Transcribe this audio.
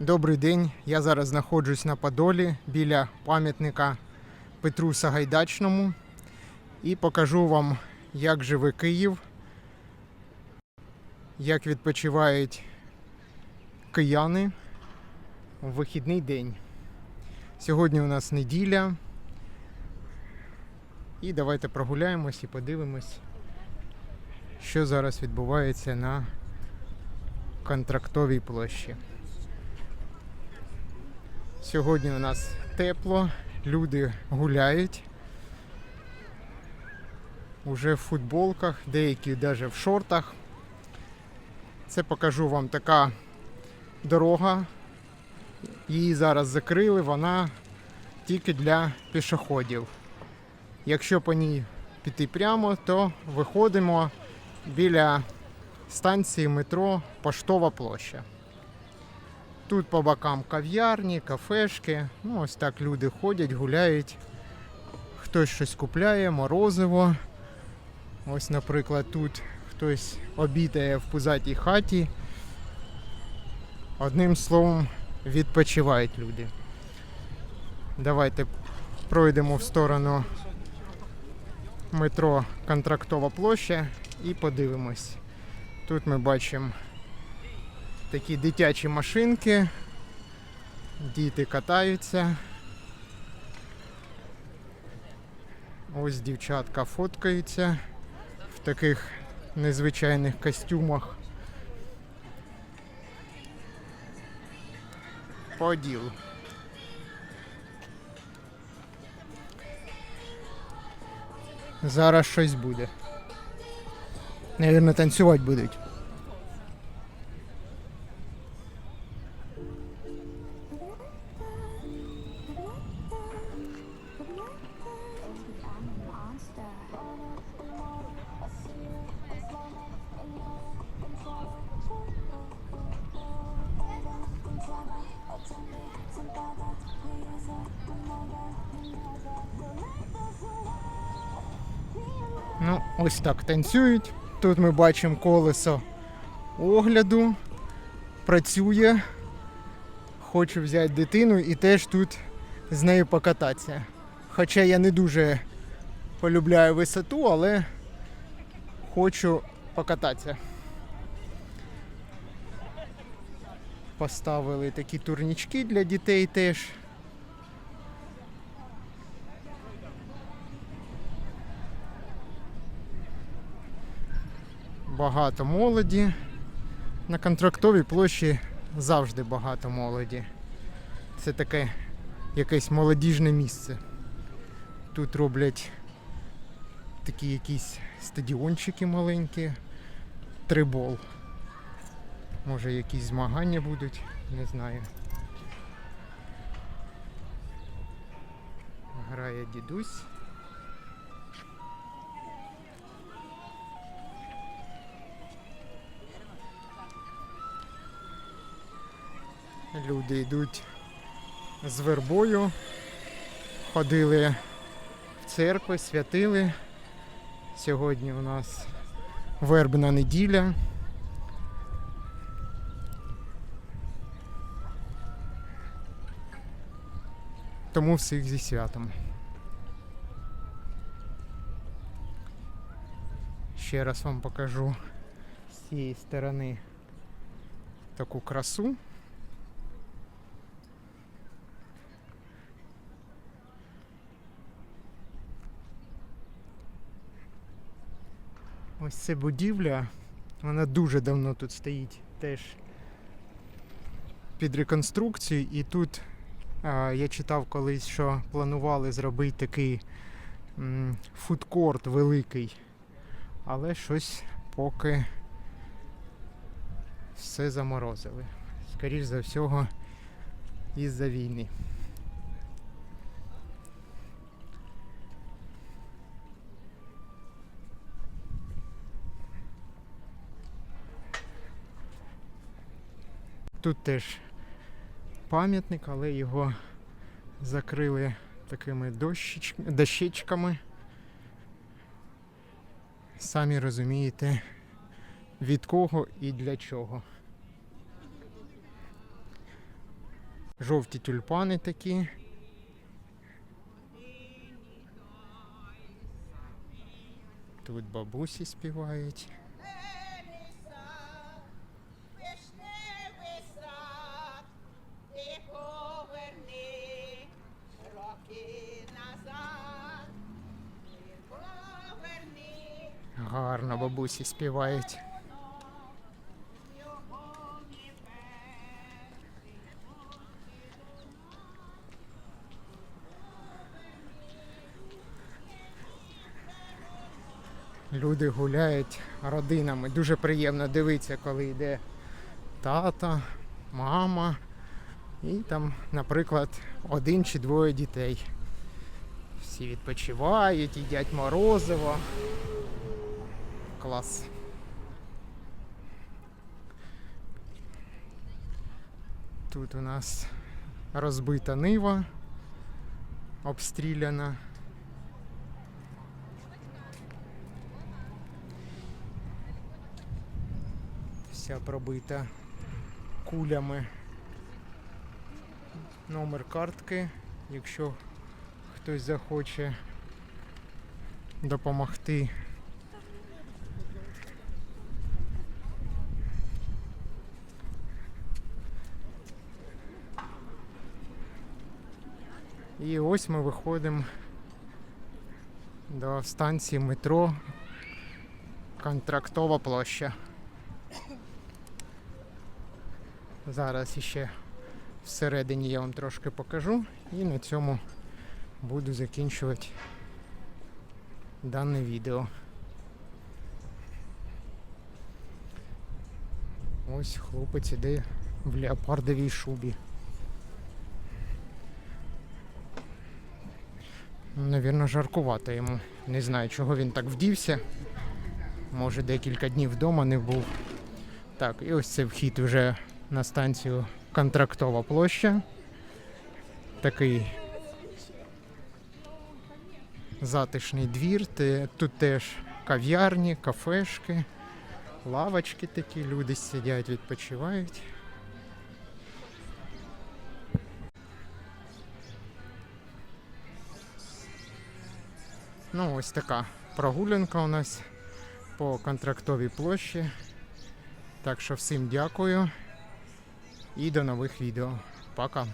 Добрий день. Я зараз знаходжусь на Подолі біля пам'ятника Петру Сагайдачному і покажу вам, як живе Київ, як відпочивають кияни в вихідний день. Сьогодні у нас неділя. І давайте прогуляємось і подивимось, що зараз відбувається на контрактовій площі. Сьогодні у нас тепло, люди гуляють. Уже в футболках, деякі навіть в шортах. Це покажу вам така дорога. Її зараз закрили, вона тільки для пішоходів. Якщо по ній піти прямо, то виходимо біля станції метро Поштова площа. Тут по бокам кав'ярні, кафешки. Ну, ось так люди ходять, гуляють. Хтось щось купляє, морозиво. Ось, наприклад, тут хтось обідає в пузатій хаті. Одним словом, відпочивають люди. Давайте пройдемо в сторону метро Контрактова площа і подивимось. Тут ми бачимо такі дитячі машинки. Діти катаються. Ось дівчатка фоткаються в таких незвичайних костюмах. Поділ. Зараз щось буде. Навірно, танцювати будуть. Ну, ось так танцюють. Тут ми бачимо колесо огляду. Працює. Хочу взяти дитину і теж тут з нею покататися. Хоча я не дуже полюбляю висоту, але хочу покататися. Поставили такі турнічки для дітей теж. Багато молоді. На контрактовій площі завжди багато молоді. Це таке якесь молодіжне місце. Тут роблять такі якісь стадіончики маленькі, трибол. Може якісь змагання будуть, не знаю. Грає дідусь. Люди йдуть з вербою, ходили в церкви, святили. Сьогодні у нас вербна неділя. Тому всіх зі святом. Ще раз вам покажу з цієї сторони таку красу. Ось ця будівля, вона дуже давно тут стоїть теж під реконструкцію. І тут а, я читав колись, що планували зробити такий м, фудкорт великий. Але щось поки все заморозили. Скоріш за всього, із-за війни. Тут теж пам'ятник, але його закрили такими дощечками. Самі розумієте, від кого і для чого. Жовті тюльпани такі. Тут бабусі співають. Гарно бабусі співають. Люди гуляють родинами. Дуже приємно дивитися, коли йде тато, мама і там, наприклад, один чи двоє дітей. Всі відпочивають, їдять морозиво. Клас. Тут у нас розбита нива, обстріляна. Вся пробита кулями. Номер картки, якщо хтось захоче допомогти. І ось ми виходимо до станції метро Контрактова площа. Зараз іще всередині я вам трошки покажу і на цьому буду закінчувати дане відео. Ось хлопець іде в леопардовій шубі. Навірно, жаркувато йому. Не знаю, чого він так вдівся. Може декілька днів вдома не був. Так, і ось це вхід вже на станцію Контрактова площа. Такий затишний двір. Тут теж кав'ярні, кафешки, лавочки такі, люди сидять, відпочивають. Ну, ось така прогулянка у нас по контрактовій площі. Так що всім дякую і до нових відео. Пока.